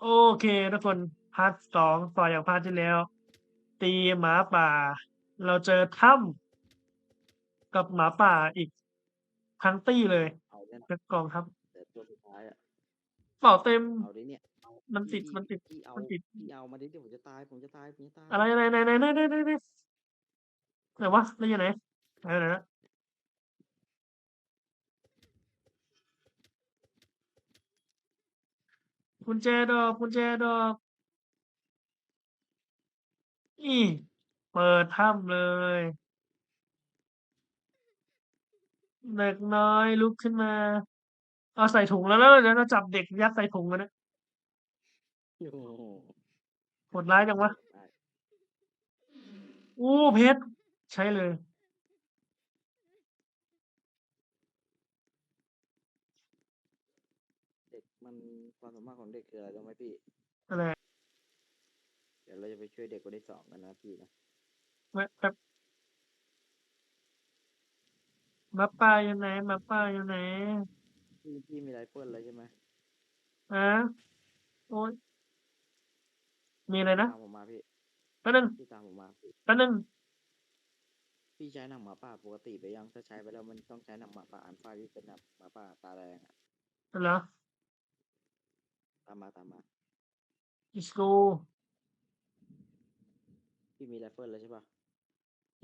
โอเค ทุกคนพาร์ทสองต่ออย่างพาร์ทที่แล้ว ตีหมาป่า เราเจอถ้ำกับหมาป่าอีกทั้งตี้เลยเอาเนี่ยนะเป็นกองทับแต่ตัวสุดท้ายอะเป่าเต็ม เอาดิเนี่ยมันติดมันติดมันติดเอามาดิเดี๋ยวผมจะตายผมจะตายผมจะตายอะไรอะไรไหนไหนไหนไหนไหนไหนไหนวะแล้วอยู่ไหนไหนไหนนะ กุญแจดอกกุญแจดอกอีเปิดถ้ำเลย เด็กน้อยลุกขึ้นมา เอาใส่ถุงแล้วแล้วเดี๋ยวเราจับเด็กยัดใส่ถุงกันนะโอ้โหโหดร้ายจังวะได้อู้เพชรใช้เลย เด็ก มันความสามารถของเด็กคืออะไรรู้ไหมพี่ อะไรเดี๋ยวเราจะไปช่วยเด็กคนที่สองกันนะพี่นะแวะแป๊บหมาป่าอยู่ไหนหมาป่าอยู่ไหนพี่พี่มีไรเฟิลเลยใช่ไหมอะโอ้ยมีอะไรนะตามผมมาพี่แป๊บนึงพี่ตามผมมาแป๊บนึงพี่ใช้หนังหมาป่าปกติไปยังถ้าใช้ไปแล้วมันต้องใช้หนังหมาป่าอันฟ้าที่เป็นหนังหมาป่าตาแดงอะเหรอตามมาตามมา let's go พี่มีไรเฟิลเลยใช่ปะ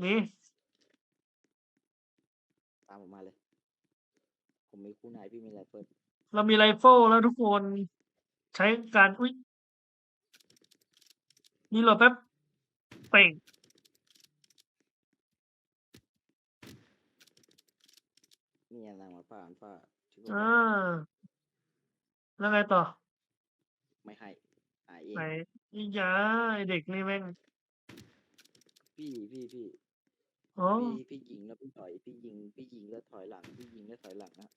นี่ ตามผมมาเลย ผมมีคู่นายพี่มีไรเฟิลเรามีไรเฟิลแล้วทุกคนใช้การอุ้ยนี่โหลดแป๊บเป่งนี่ไงหนังหมาป่าอันฟ้าที่ผมอ่าแล้วไงต่อ ไม่ให้หาเองไหนอียาไอ้เด็กนี่แม่งพี่พี่พี่อ๋อพี่พี่ยิงแล้วพี่ถอยพี่ยิงพี่ยิงแล้วถอยหลังพี่ยิงแล้วถอยหลังนะ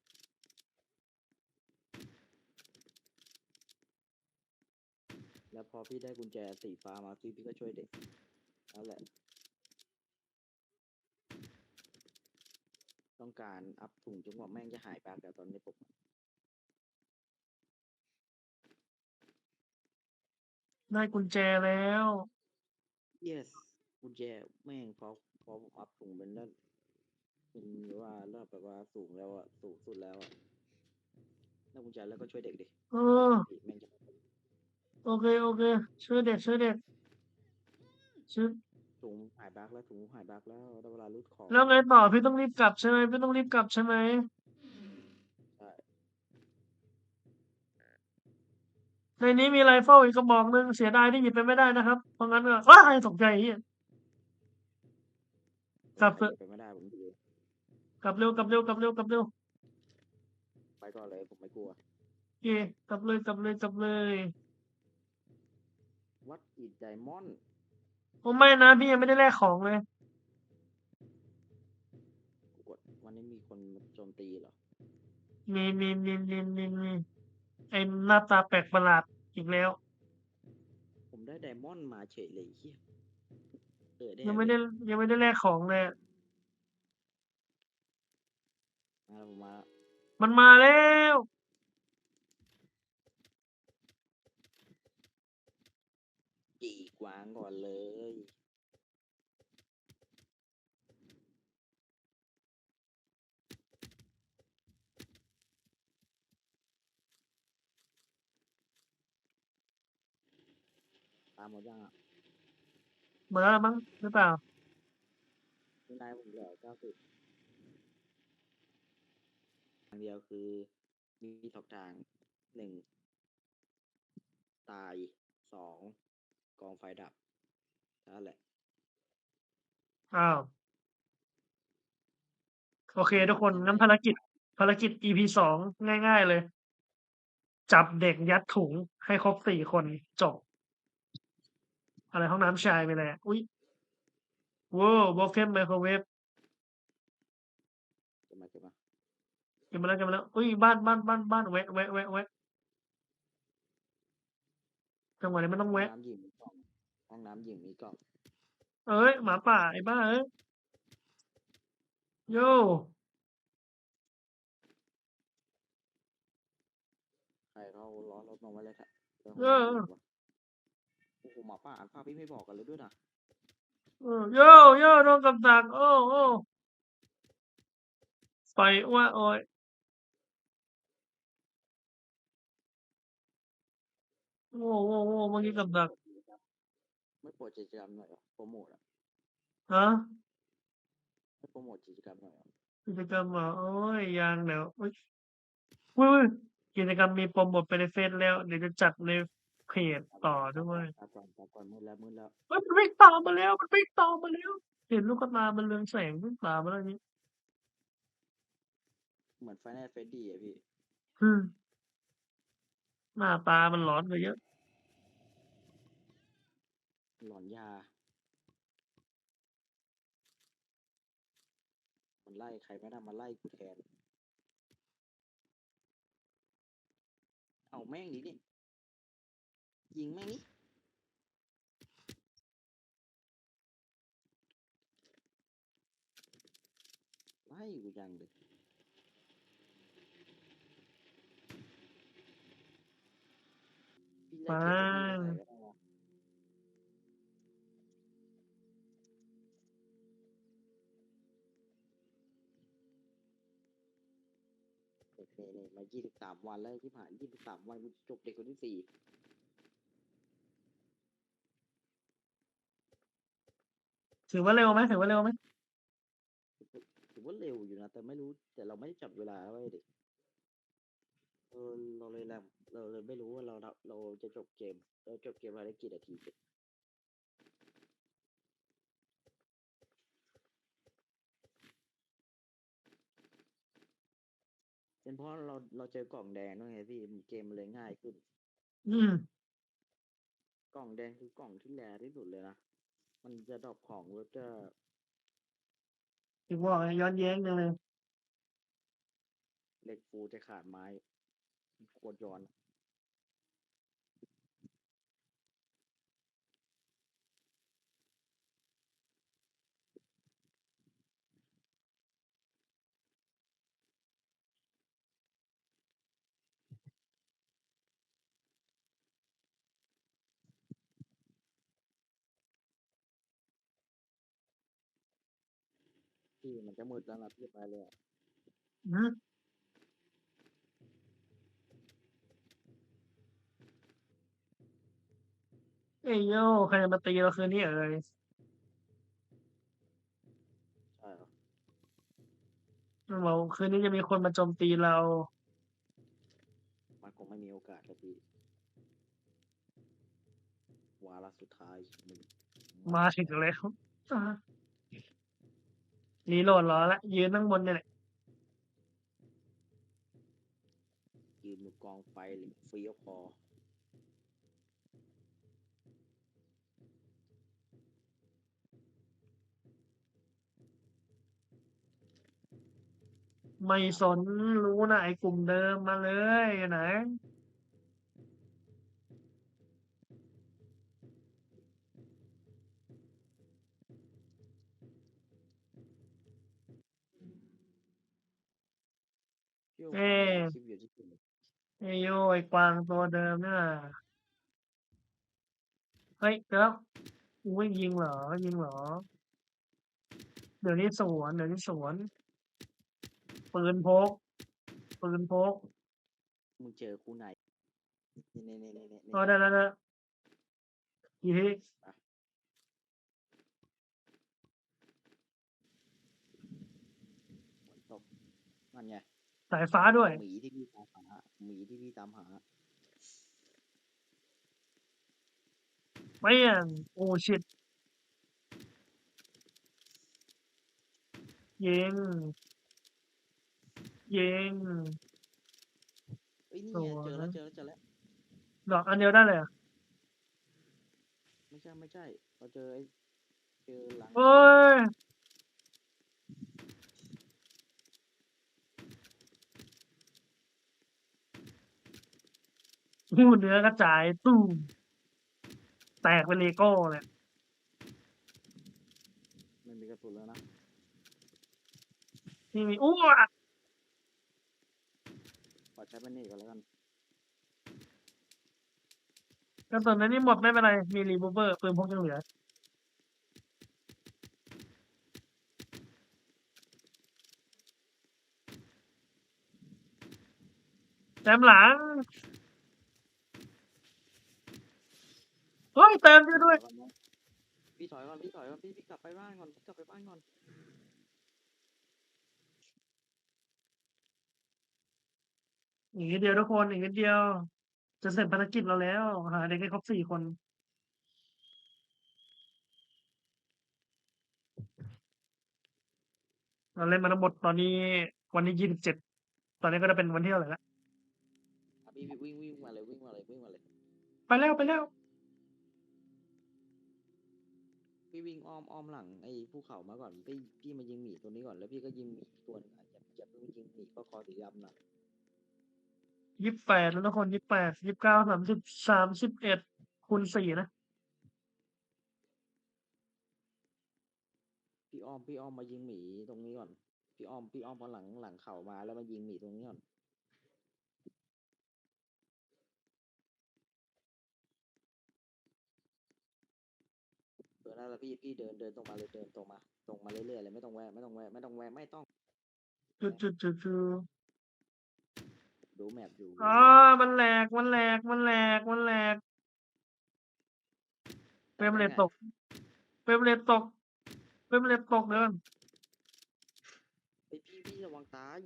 แล้วพอพี่ได้กุญแจสีฟ้ามาพี่พี่ก็ช่วยเด็กนั่นแหละ ต้องการอัพถุงจนกว่าแม่งจะหายไปแต่ตอนนี้ผม ได้กุญแจแล้ว yes กุญแจแม่งพอพอผมอัพถุงเป็นนั่นเป็นว่าเริ่มแบบว่าสูงแล้วอะสูงสุดแล้วอะได้กุญแจแล้วก็ช่วยเด็กดิเออ แม่งจะโอเค โอเค ช่วยเด็ก ช่วยเด็กช่วยถุงหายบักแล้วถุงหายบักแล้วได้เวลารูดของ แล้วไงต่อ พี่ต้องรีบกลับใช่ไหมพี่ต้องรีบกลับใช่ไหม ในนี้มีไรเฟิลอีกกระบอกหนึ่งเสียดายที่หยิบไปไม่ได้นะครับ เพราะงั้นก็ว้ายตกใจเฮียกลับเถอะไปไม่ได้ผมดูกลับเร็วกลับเร็วกลับเร็วกลับเร็วไปก่อนเลยผมไม่กลัว โอเคกลับเลยกลับเลยกลับเลยวัดอีดไดมอนด์โอ้ไม่นะพี่ยังไม่ได้แลกของเลย กดวันนี้มีคนมาโจมตีเหรอมีมีมีมีมีมี ไอ้หน้าตาแปลกประหลาดอีกแล้ว ผมได้ไดมอนด์มาเฉยเลยเฮียเออได้ยังไม่ได้ยังไม่ได้แลกของเลยมาแล้วผมมาแล้วมันมาแล้ว จีกวางก่อนเลย ตามหมดยังอะหมดแล้วมั้งหรือเปล่าคุณนายผมเหลือเก้าสิบทางเดียวคือมีสองทางหนึ่งตายสองกองไฟดับนั่นแหละอ้าวโอเค ทุกคนงั้นภารกิจ ภารกิจ EP สองง่าย ๆ เลย จับเด็กยัดถุงให้ครบสี่คนจบ อะไรห้องน้ำชายไปเลยอะอุ้ยว้าวบล็อกเกนไมโครเวฟจะมาจะมาเก็บมาแล้วเก็บมาแล้วอุ้ยบ้านบ้านบ้านบ้านแวะแวะแวะแวะจังหวะนี้มันต้องห้องแวะน้ำหญิงมีกล่องห้องน้ำหญิงมีกล่องเอ้ยหมาป่าไอ้บ้าเอ้ยโย่ใครเขาล้อรถลงมาเลยครับเออเออโอ้โหหมาป่าอ่านภาพพี่ไม่บอกกันเลยด้วยนะเออโยโย่โดนกับดักโอ้โอ้ไปว่าโอ้ยโอ้โอ้โอ้เมื่อกี้กับดักไม่โปรดกิจกรรมหน่อยเหรอโปรโมทอะฮะไม่โปรโมทกิจกรรมหน่อยเหรอกิจกรรมเหรอโอ้ยยังเดี๋ยวอุ้ยอุ้ยอุ้ยกิจกรรมมีโปรโมทไปในเฟซแล้ว เดี๋ยวจะจัดใน เพจต่อด้วยตาก่อนตาก่อนมืดแล้วมืดแล้วเฮ้ยมันวิ่งตามมาแล้วมันวิ่งตามมาแล้ว เห็นลูกตามันเรืองแสงวิ่งตามมาแล้วนี่เหมือนไฟแนลเฟดดี้อะพี่อืมหน้าตามันหลอนกว่าเยอะ หลอนยา มันไล่ใครไม่ได้มาไล่กูแทน เอาแม่งดินี่ยิ งแม่งนี่ไล่กูยังเลยพี่ไล่เก็บไว้ที่ไหนก็ได้วะเด็กเนี่ยมายี่สิบสามวันแล้วที่ผ่านยี่สิบสามวันกูจบเด็กคนที่สี่ ถือว่าเร็วไหมถือว่าเร็วไหมถือว่าเร็วอยู่นะ แต่ไม่รู้แต่เราไม่ได้จับเวลาไว้เด็กเออเราเลยแลเราเลยไม่รู้ว่าเราเราเราจะจบเกม เราจบเกมภายในกี่นาทีเสร็จเป็นเพราะเราเราเจอกล่องแดงด้วยไงพี่เกมมันเลยง่ายขึ้น อืม กล่องแดงคือกล่องที่แรที่สุดเลยนะ มันจะดรอปของแล้วจะถึงบอกไงย้อนแย้งจังเลย เหล็กฟูจะขาดไม้โคตรย้อน พี่มันจะมืดแล้วนะพี่ไปเลยอะอืมเอ้ยโย่ใครจะมาตีเราคืนนี้เอ่ยใช่เหรอมันบอกคืนนี้จะมีคนมาโจมตีเรา มันคงไม่มีโอกาสแล้วพี่วาระสุดท้ายมึงมาถึงแล้วอ่า รีโหลดรอละยืนข้างบนเนี่ยแหละยืนอยู่กองไฟเหล็กเฟี้ยวพอไม่สนรู้นะไอ้กลุ่มเดิมมาเลยอยู่ พี่โอเอ๊ะคลิปอยู่ที่คุณไอโยไอ้กวางตัวเดิมเนี่ยเฮ้ยเดี๋ยวกูไม่ยิงเหรอยิงเหรอ เดี๋ยวนี้สวนเดี๋ยวนี้สวนปืนพกปืนพกมึงเจอคู่ไหนนี่นี่นี่นี่นี่อ๋อได้แล้วได้กี่ทีฝนตกนั่นไง สายฟ้าด้วย หมีที่พี่ตามหาหมีที่พี่ตามหาเปี้ยงโอ้ชิดยิงยิง เอ้ยนี่สไงวยเจอแล้วเจอแล้วเจอแล้ว ดอกอันเดียวได้เลยเหรอไม่ใช่ไม่ใช่ เราเจอไอ้เจอหลังโอ้ย หูเนื้อกระจายตุ้มแตกเป็นเลโก้เลยมันมีกระสุนแล้วนะที่มีอ้วกขอใช้เป็นนี่ก่อนแล้วกันกระสุนในนี้หมดไม่เป็นไร มีรีบูเบอร์ปืนพกยังเหลือแต้มหลัง เฮ้ยเต็มด้วยด้วยพี่ถอยก่อนพี่ถอยก่อนพี่พี่กลับไปบ้านก่อนพี่กลับไปบ้านก่อนอีกนิดเดียวทุกคนอีกนิดเดียว จะเสร็จภารกิจเราแล้วหาเด็กให้ครบสี่คนเราเล่นมาทั้งหมดตอนนี้วันที่ยี่สิบเจ็ดตอนนี้ก็จะเป็นวันที่เท่าไหร่ละอะพี่พี่วิ่งวิ่งมาเลยวิ่งมาเลยวิ่งมาเลย ไปแล้วไปแล้ว พี่วิ่งอ้อมอ้อมหลังไอ้ภูเขามาก่อนพี่พี่มายิงหมีตัวนี้ก่อนแล้วพี่ก็ยิงหมีตัวหนึงอะอย่าอย่าเพิ่งยิงหมีก็คอสีดำนะยี่สิบแปดแล้วทุกคนยี่สิบแปดยี่สิบเก้าสามสิบสามสิบเอ็ดคูณสี่นะพี่อ้อมพี่อ้อมมายิงหมีตรงนี้ก่อนพี่อ้อมพี่อ้อมพอหลังหลังเข่ามาแล้วมายิงหมีตรงนี้ก่อนเออ นั่นแหละพี่พี่เดินเดินตรงมาเลยเดินตรงมา ตรงมาเรื่อยๆเลยไม่ต้องแวะไม่ต้องแวะไม่ต้องแวะไม่ต้องจุดจุดจุดจุดดูแมพอยู่อ๋อมันแหลกมันแหลกมันแหลกมันแหลกเฟรมเรทตกเฟรมเรทตกเฟรมเรทตกเดินไอพี่พี่ระวังตาย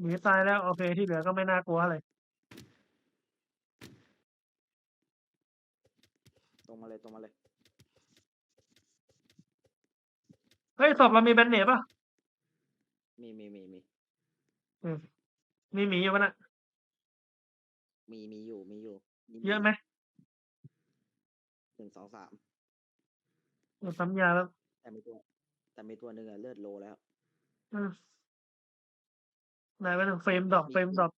หนีตายแล้วโอเคที่เหลือก็ไม่น่ากลัวอะไรตรงมาเลยตรงมาเลย เฮ้ยศพเรามีแบนเนตป่ะมีมีมีมีอืมมีหมีอยู่ปะน่ะมีมีอยู่มีอยู่มีเยอะไหมหนึ่งสองสามเราซ้ำยาแล้วแต่มีตัว แต่มีตัวหนึ่งอะเลือดโลแล้วอืมไหนไปหนึ่งเฟรมดรอปเฟรมดรอป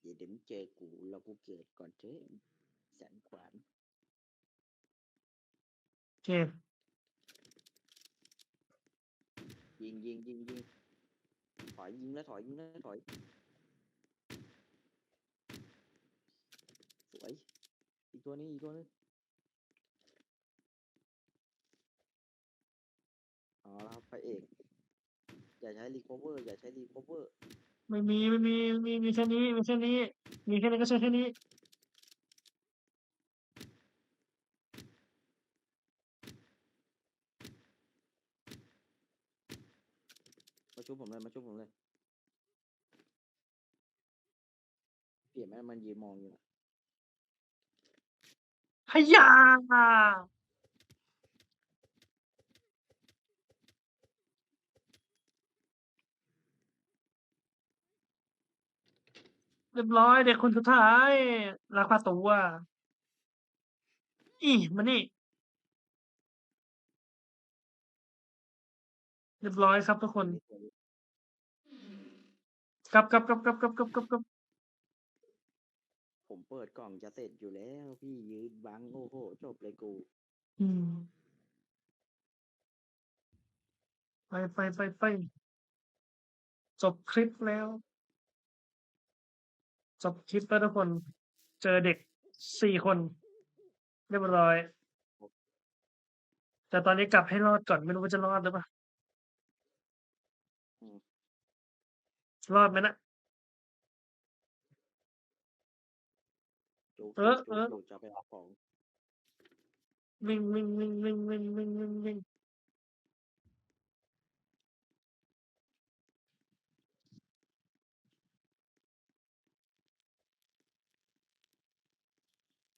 เดี๋ยวเดี๋ยวมึงเจอกูแล้วกูเกิดก่อนเจ้แสนขวานโอเคยิงยิงยิงยิงถอยยิงแล้วถอยยิงแล้วถอย สวย อีกตัวนี้อีกตัวนึงเอาละครับพระเอก อย่าใช้รีคอเวอร์อย่าใช้รีคอเวอร์ ไม่มีไม่มีไม่มีมีแค่นี้มีแค่นี้ มีแค่นี้ก็ใช้แค่นี้ ชุบผมเลยมาชุบผมเลยเปลี่ยนไหมมันยืนมองอยู่นะฮยาเรียบร้อยเด็กคนสุดท้าย ราคาตัวอีมานี่ เรียบร้อยครับทุกคน กลับกลับกลับกลับกลับกลับกลับกลับผมเปิดกล่องจะเสร็จอยู่แล้ว พี่ยืนบังโอ้โหจบเลยกูอืมไปไปไปไปจบคลิปแล้ว จบคลิปแล้วทุกคน เจอเด็กสี่คน เรียบร้อย แต่ตอนนี้กลับให้รอดก่อนไม่รู้ว่าจะรอดหรือเปล่า อืม รอดไหมนะจูเออจูเออจูจะไปเอาของวิ่งวิ่งวิ่งวิ่งวิ่งวิ่งวิ่งวิ่ง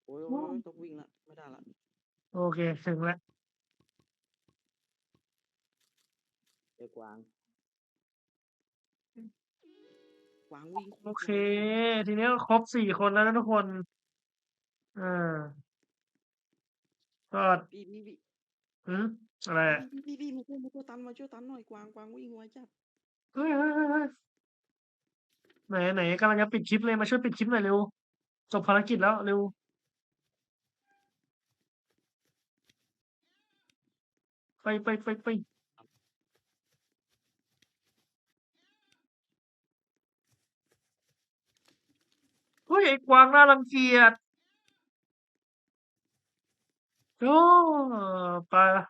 โอ้ยโอ้ยโอ้ยต้องวิ่งละไม่ได้ละโอเค ถึงแล้ว เจอกวาง วางวิ่งโอเค ทีนี้ก็ครบสี่คนแล้วนะทุกคนอ่าก็พี่พี่พี่อืมอะไรอะพี่พี่พี่มาช่วยมาช่วยตันมาช่วยตันหน่อยกวางกวางวิ่งไวจัดเฮ้ยเฮ้ยเฮ้ยเฮ้ยไหนไหนกำลังจะปิดคลิปเลยมาช่วยปิดคลิปหน่อยเร็วจบภารกิจแล้วเร็วไปไปไปไป ไอ้กวางน่ารังเกียจโอ้ไปละ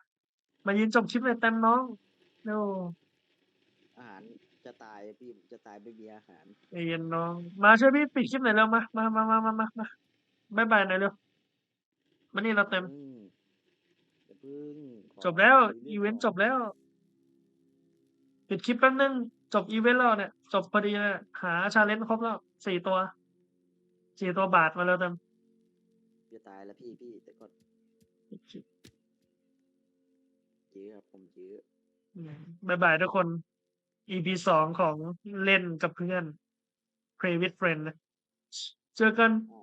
มายืนจบคลิปเลยเต็มน้องโอ้อาหารจะตายพี่จะตายไม่มีอาหารใจเย็นน้อง มาช่วยพี่ปิดคลิปหน่อยเร็วมามามามามามามาบายบายหน่อยเร็วมานี่เราเต็ม อืมอย่าเพึ่งขอจบแล้ว คุยอีรื่งเวนต์ก่จบแล้วปิดคลิปแป๊บนึง จบอีเวนต์แล้วเนี่ย จบพอดีเลยหาชาเลนจ์ครบแล้วสี่ตัว สี่ตัวบาทมาแล้วเต็มจะตายแล้วพี่พี่แต่ก็เยอะครับผมเยอะบายบายทุกคน EP สองของเล่นกับเพื่อน Play with Friend นะเจอกันอ่า